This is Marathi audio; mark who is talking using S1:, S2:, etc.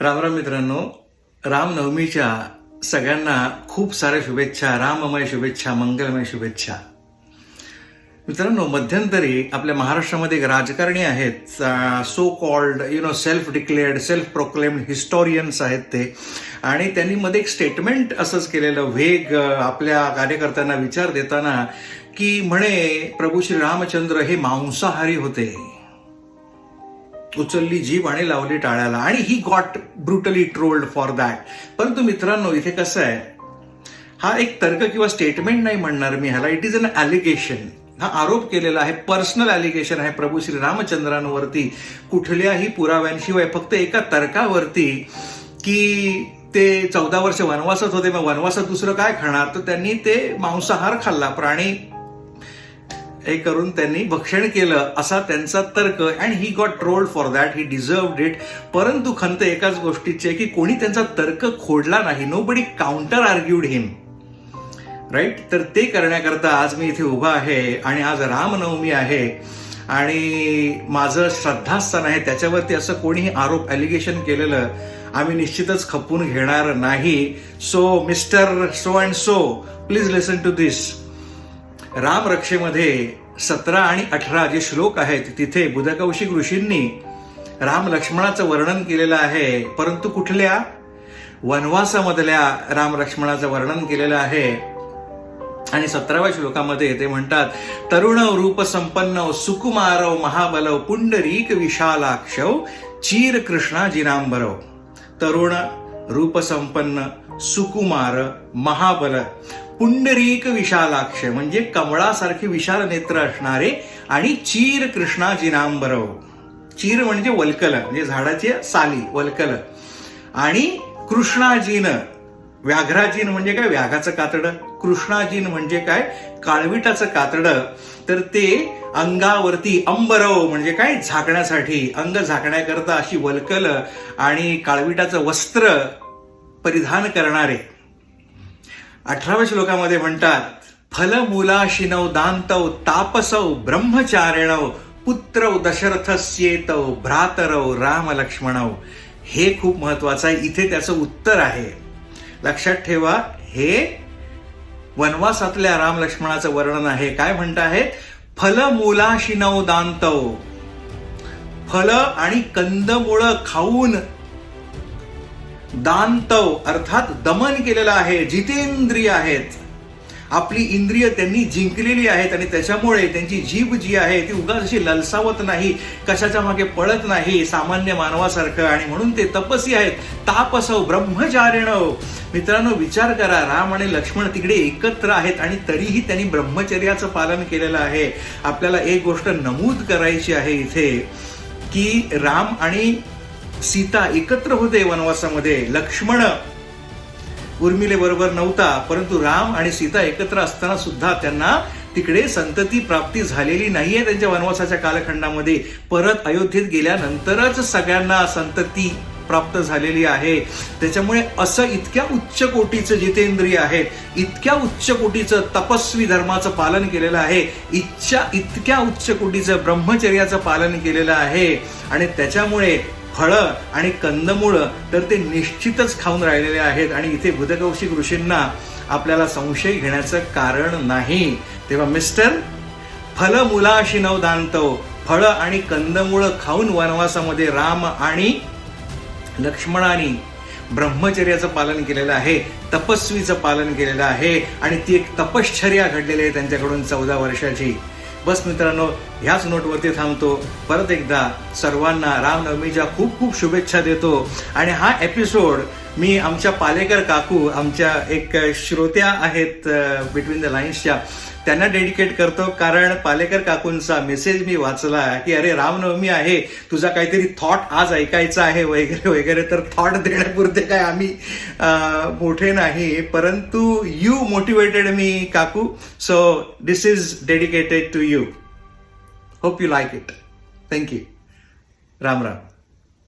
S1: रामराम मित्रांनो. रामनवमीच्या सगळ्यांना खूप साऱ्या शुभेच्छा राममय शुभेच्छा मंगलमय शुभेच्छा. मित्रांनो मध्यंतरी आपल्या महाराष्ट्रामध्ये एक राजकारणी आहेत so called you know self declared self proclaimed historians आहेत ते. आणि त्यांनी मध्ये एक स्टेटमेंट असंच केलेलं वेग आपल्या कार्यकर्त्यांना विचार देताना की म्हणे प्रभू श्री रामचंद्र हे मांसाहारी होते. उचलली जीभ आणि लावली टाळ्याला. आणि he got brutally trolled for that परंतु मित्रांनो इथे कसं आहे? हा एक तर्क किंवा स्टेटमेंट नाही म्हणणार मी ह्याला. इट इज अन ॲलिगेशन हा आरोप केलेला आहे. पर्सनल ॲलिगेशन आहे. प्रभू श्री रामचंद्रांवरती कुठल्याही पुराव्यांशिवाय फक्त एका तर्कावरती की ते चौदा वर्ष वनवासात होते. मग वनवासात दुसरं काय खाणार? तर त्यांनी ते मांसाहार खाल्ला. प्राणी हे करून त्यांनी भक्षण केलं असा त्यांचा तर्क and he got trolled for that he deserved it परंतु खंत एकाच गोष्टीची आहे की कोणी त्यांचा तर्क खोडला नाही. Nobody counter argued him right तर ते करण्याकरता आज मी इथे उभा आहे आणि आज रामनवमी आहे आणि माझं श्रद्धास्थान आहे. त्याच्यावरती असं कोणीही आरोप ॲलिगेशन केलेलं आम्ही निश्चितच खपून घेणार नाही. So mister so and so please listen to this रामरक्षेमध्ये सतरा आणि अठरा जे श्लोक आहेत तिथे बुधकौशिक ऋषींनी राम लक्ष्मणाचं वर्णन केलेलं आहे. परंतु कुठल्या? वनवासामधल्या राम लक्ष्मणाचं वर्णन केलेलं आहे. आणि सतराव्या श्लोकामध्ये ते म्हणतात तरुण रूप संपन्न सुकुमारव महाबलव पुंडरीक विशालाक्षव चीर कृष्णा जिनांबरव तरुण रूप संपन्न सुकुमार महाबल पुंडरीक विशालाक्ष म्हणजे कमळासारखे विशाल नेत्र असणारे आणि चीर कृष्णाजिनांबरव चीर म्हणजे वल्कल म्हणजे झाडाची साली वल्कल. आणि कृष्णाजीन व्याघ्राजीन म्हणजे काय? व्याघाचं कातडं. कृष्णाजीन म्हणजे काय? काळविटाचं कातडं. तर ते अंगावरती अंबरव म्हणजे काय? झाकण्यासाठी अंग झाकण्याकरता अशी वल्कल आणि काळविटाचं वस्त्र परिधान करणारे. अठराव्या श्लोकामध्ये म्हणतात फलमूलाशिनौ दांतव तापसव ब्रह्मचारिणव पुत्र दशरथस्येतव भ्रातरव राम लक्ष्मणव हे खूप महत्वाचं आहे. इथे त्याचं उत्तर आहे. लक्षात ठेवा हे वनवासातल्या राम लक्ष्मणाचं वर्णन आहे. काय म्हणत आहेत फलमूलाशिनौ दांतव फल आणि कंदमुळं खाऊन दांतव अर्थात दमन केलेलं आहे जितेंद्रिय आहेत. आपली इंद्रिय त्यांनी जिंकलेली आहेत आणि त्याच्यामुळे त्यांची जीभ जी आहे ती उगाच अशी ललसावत नाही कशाच्या मागे पळत नाही सामान्य मानवासारखं. आणि म्हणून ते तपसी आहेत. तापसव ब्रह्मचारिणव मित्रांनो विचार करा. राम आणि लक्ष्मण तिकडे एकत्र आहेत आणि तरीही त्यांनी ब्रह्मचर्याचं पालन केलेलं आहे. आपल्याला एक गोष्ट नमूद करायची आहे इथे की राम आणि सीता एकत्र होते वनवासामध्ये. लक्ष्मण उर्मिले बरोबर नव्हता परंतु राम आणि सीता एकत्र असताना सुद्धा त्यांना तिकडे संतती प्राप्ती झालेली नाहीये त्यांच्या वनवासाच्या कालखंडामध्ये. परत अयोध्येत गेल्यानंतरच सगळ्यांना संतती. प्राप्त झालेली आहे. त्याच्यामुळे असं इतक्या उच्च कोटीचं जितेंद्रिय आहे इतक्या उच्च कोटीचं तपस्वी धर्माचं पालन केलेलं आहे इच्छा इतक्या उच्च कोटीचं ब्रह्मचर्याचं पालन केलेलं आहे. आणि त्याच्यामुळे फळं आणि कंदमुळं तर ते निश्चितच खाऊन राहिलेले आहेत. आणि इथे बुधकौशिक ऋषींना आपल्याला संशय घेण्याचं कारण नाही. तेव्हा मिस्टर फल मुलाशी नव दांतव फळं आणि कंदमुळं खाऊन वनवासामध्ये राम आणि लक्ष्मणाने ब्रह्मचर्याचं पालन केलेलं आहे तपस्वीचं पालन केलेलं आहे आणि ती एक तपश्चर्या घडलेली आहे त्यांच्याकडून चौदा वर्षाची. बस मित्रांनो ह्याच नोटवरती थांबतो. परत एकदा सर्वांना रामनवमीच्या खूप खूप शुभेच्छा देतो. आणि हा एपिसोड मी आमच्या पालेकर काकू आमच्या एक श्रोत्या आहेत बिटवीन द लाईन्सच्या त्यांना डेडिकेट करतो कारण पालेकर काकूंचा मेसेज मी वाचला की अरे रामनवमी आहे. तुझा काहीतरी थॉट आज ऐकायचा आहे वगैरे वगैरे. तर थॉट देण्यापुरते काय आम्ही मोठे नाही. परंतु यू मोटिवेटेड मी काकू. So this is dedicated to you hope you like it thank you Ram Ram.